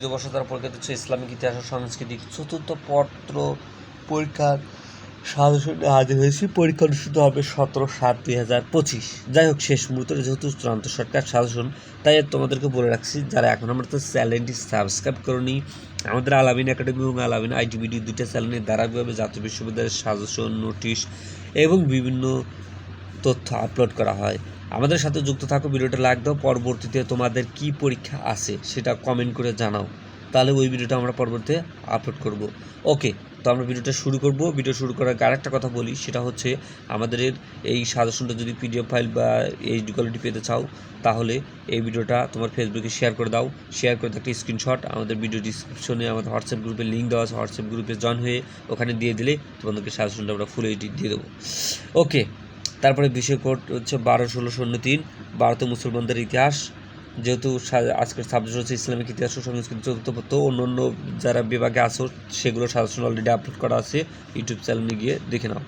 দ্বিতীয় দ্বারা পরীক্ষিত হচ্ছে ইসলামিক ইতিহাস ও সংস্কৃতি। চতুর্থ পত্র পরীক্ষার সাজেশন হাজির হয়েছি। পরীক্ষা অনুষ্ঠিত হবে সতেরো সাত দুই হাজার পঁচিশ। যাই হোক, শেষ মুহূর্তে যেহেতু চূড়ান্ত সরকার সাজেশন, তাই তোমাদেরকে বলে রাখছি, যারা এখন আমরা তো চ্যানেলটি সাবস্ক্রাইব করনি, আমাদের আলামিন একাডেমি এবং আলামিন আইটিবিডি দুইটা চ্যানেলের ধারাবাহিকভাবে জাতীয় বিশ্ববিদ্যালয়ের সাজেশন, নোটিশ এবং বিভিন্ন তথ্য আপলোড করা হয়। আমাদের সাথে যুক্ত থাকো, ভিডিওটা লাইক দাও, পরবর্তীতে তোমাদের কি পরীক্ষা আছে সেটা কমেন্ট করে জানাও। তাহলে ওই ভিডিওটা আমরা পরবর্তীতে আপলোড করব। ওকে তো আমরা ভিডিওটা শুরু করব। ভিডিও শুরু করার আরেকটা কথা বলি, সেটা হচ্ছে আমাদের এই সাজেশনটা যদি পিডিএফ ফাইল বা এইচডি কোয়ালিটি পেতে চাও, তাহলে এই ভিডিওটা তোমার ফেসবুকে শেয়ার করে দাও। শেয়ার করে একটা স্ক্রিনশট আমাদের ভিডিও ডিসক্রিপশনে আমাদের হোয়াটসঅ্যাপ গ্রুপে লিঙ্ক দেওয়া আছে হোয়াটসঅ্যাপ গ্রুপে জয়েন হয়ে ওখানে দিয়ে দিলে তোমাদেরকে সাজেশনটা আমরা ফুল এইচডি দিয়ে দেবো। ওকে তারপরে কোড হচ্ছে বারো, ষোলো, শূন্য, তিন। ভারতে মুসলমানদের ইতিহাস, যেহেতু আজকের সাবজেক্ট হচ্ছে ইসলামিক ইতিহাস ও সংস্কৃতি চতুর্থ পত্র অন্য অন্য যারা বিভাগে আসো সেগুলো সাজেশন অলরেডি আপলোড করা আছে ইউটিউব চ্যানেলে গিয়ে দেখে নাও।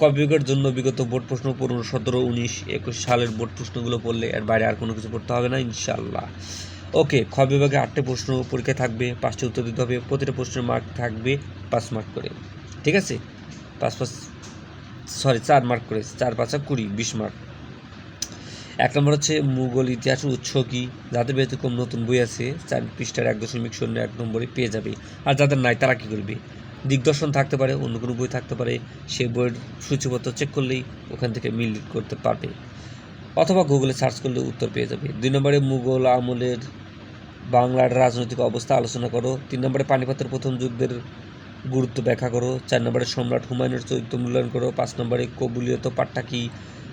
ক বিভাগের জন্য বিগত বোর্ড প্রশ্ন পনেরো, সতেরো, উনিশ, একুশ সালের বোর্ড প্রশ্নগুলো পড়লে এর বাইরে আর কোনো কিছু পড়তে হবে না ইনশাল্লাহ ওকে, খ বিভাগে আটটি প্রশ্ন পরীক্ষায় থাকবে, পাঁচটি উত্তর দিতে হবে, প্রতিটা প্রশ্নের মার্ক থাকবে পাঁচ মার্ক করে। ঠিক আছে? পাঁচ পাঁচ সরি, চার মার্ক করে চার পাঁচা কুড়ি, বিশ মার্ক এক নম্বর হচ্ছে মুঘল ইতিহাসের উৎস কি? যাদের ব্যতিক্রম নতুন বই আছে, চার পৃষ্ঠার এক দশমিক শূন্য এক নম্বরে পেয়ে যাবে। আর যাদের নাই, তারা কী করবে? দিগদর্শন থাকতে পারে, অন্য কোনো বই থাকতে পারে, সে বইয়ের সূচিপত্র চেক করলেই ওখান থেকে মিল করতে পারবে। অথবা গুগলে সার্চ করলে উত্তর পেয়ে যাবে। দুই নম্বরে মুঘল আমলের বাংলার রাজনৈতিক অবস্থা আলোচনা করো। তিন নম্বরে পানিপথের প্রথম যুদ্ধের গুরুত্ব ব্যাখ্যা করো। চার নম্বরে সম্রাট হুমায়ুনের চরিত্র মূল্যায়ন করো। পাঁচ নম্বরে কবুলিয়ত পাঠটা কি?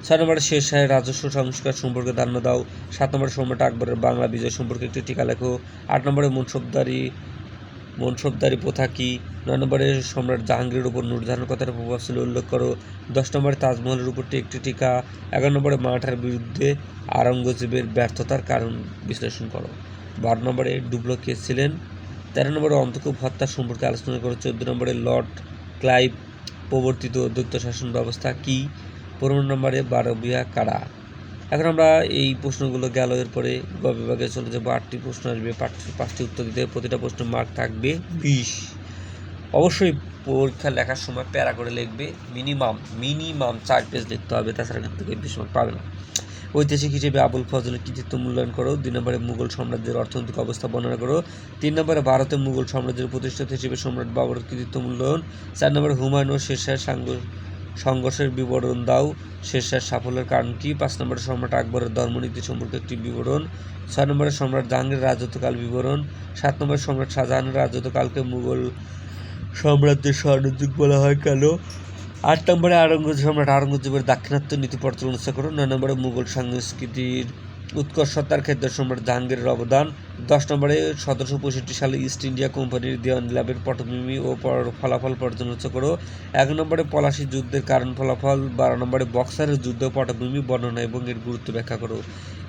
ছয় নম্বরে শেষ শাহের রাজস্ব সংস্কার সম্পর্কে ধারণা দাও। সাত নম্বরে সম্রাট আকবরের বাংলা বিজয় সম্পর্কে একটি টিকা লেখো। আট নম্বরে মনসবদারি মনসবদারি প্রথা কি? নয় নম্বরে সম্রাট জাহাঙ্গীরের উপর নূরজাহানের কথার প্রভাব ছিল উল্লেখ করো। দশ নম্বরে তাজমহলের উপর একটি টিকা। এগারো নম্বরে মারাঠার বিরুদ্ধে আরঙ্গজেবের ব্যর্থতার কারণ বিশ্লেষণ করো। বারো নম্বরে ডুবলো কে ছিলেন? তেরো নম্বরে অন্তকূপ হত্যা সম্পর্কে আলোচনা করে চোদ্দ নম্বরে লর্ড ক্লাইভ প্রবর্তিত দ্বৈত শাসন ব্যবস্থা কি? পনেরো নম্বরে বারো বারবিয়া কারা? এখন আমরা এই প্রশ্নগুলো গেল, এরপরে গ বিভাগে চলে যাব। আটটি প্রশ্ন আসবে, পাঁচ- পাঁচটি উত্তর দিতে। প্রতিটা প্রশ্নের মার্ক থাকবে বিশ। অবশ্যই পরীক্ষা লেখার সময় প্যারা করে লিখবে। মিনিমাম মিনিমাম চার পেজ লিখতে হবে, তাছাড়া কিন্তু বিশ মার্ক পাবে না। ঐতিহাসিক হিসেবে আবুল ফজলের কৃতিত্ব মূল্যায়ন করো। দুই নম্বরে মুঘল সাম্রাজ্যের অর্থনৈতিক অবস্থা বর্ণনা করো। তিন নম্বরে ভারতে মুঘল সাম্রাজ্যের প্রতিষ্ঠাতা হিসেবে সম্রাট বাবরের কৃতিত্ব মূল্যায়ন। চার নম্বরে হুমায়ুন ও শেরশাহের সাংঘ- সংঘর্ষের বিবরণ দাও। শেরশাহের সাফল্যের কারণ কি? পাঁচ নম্বরে সম্রাট আকবরের ধর্মনীতি সম্পর্কে একটি বিবরণ। ছয় নম্বরে সম্রাট জাহাঙ্গীরের রাজত্বকাল বিবরণ। সাত নম্বরে সম্রাট শাহজাহানের রাজত্বকালকে মুঘল সাম্রাজ্যের স্বর্ণযুগ বলা হয়। কেন? আট নম্বরে আরঙ্গজেব সম্রাট আরঙ্গজেবের দাক্ষিণাত্য নীতি পর্যালোচনা করো। নয় নম্বরে মুঘল সংস্কৃতির উৎকর্ষতার ক্ষেত্রে সম্রাট জাহাঙ্গীরের অবদান। দশ নম্বরে সতেরোশো পঁয়ষট্টি সালে ইস্ট ইন্ডিয়া কোম্পানির দেওয়ান লাভের পটভূমি ও ফলাফল পর্যালোচনা করো। এক নম্বরে পলাশি যুদ্ধের কারণ ফলাফল, বারো নম্বরে বক্সারের যুদ্ধ পটভূমি বর্ণনা এবং এর গুরুত্ব ব্যাখ্যা করো।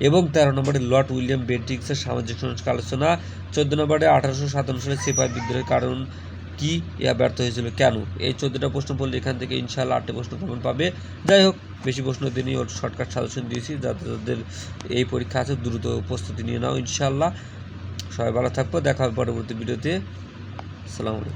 এবং তেরো নম্বরে লর্ড উইলিয়াম বেন্টিক্সের সামাজিক সংস্কার আলোচনা। চোদ্দ নম্বরে আঠারোশো সাতান্ন সালে সিপাহী বিদ্রোহের কারণ কি ইয়া ব্যর্থ হয়েছিল কেন? এই চোদ্দটা প্রশ্ন পড়লে এখান থেকে ইনশাল্লাহ আটটি প্রশ্ন কমন পাবে। যাই হোক, বেশি প্রশ্ন দিনই ওর শর্টকাট সাজেশন দিয়েছি। যাদের যাদের এই পরীক্ষা আছে, দ্রুত প্রস্তুতি নিয়ে নাও ইনশাল্লাহ সবাই ভালো থাকব দেখা হবে পরবর্তী ভিডিওতে। আসসালামু আলাইকুম।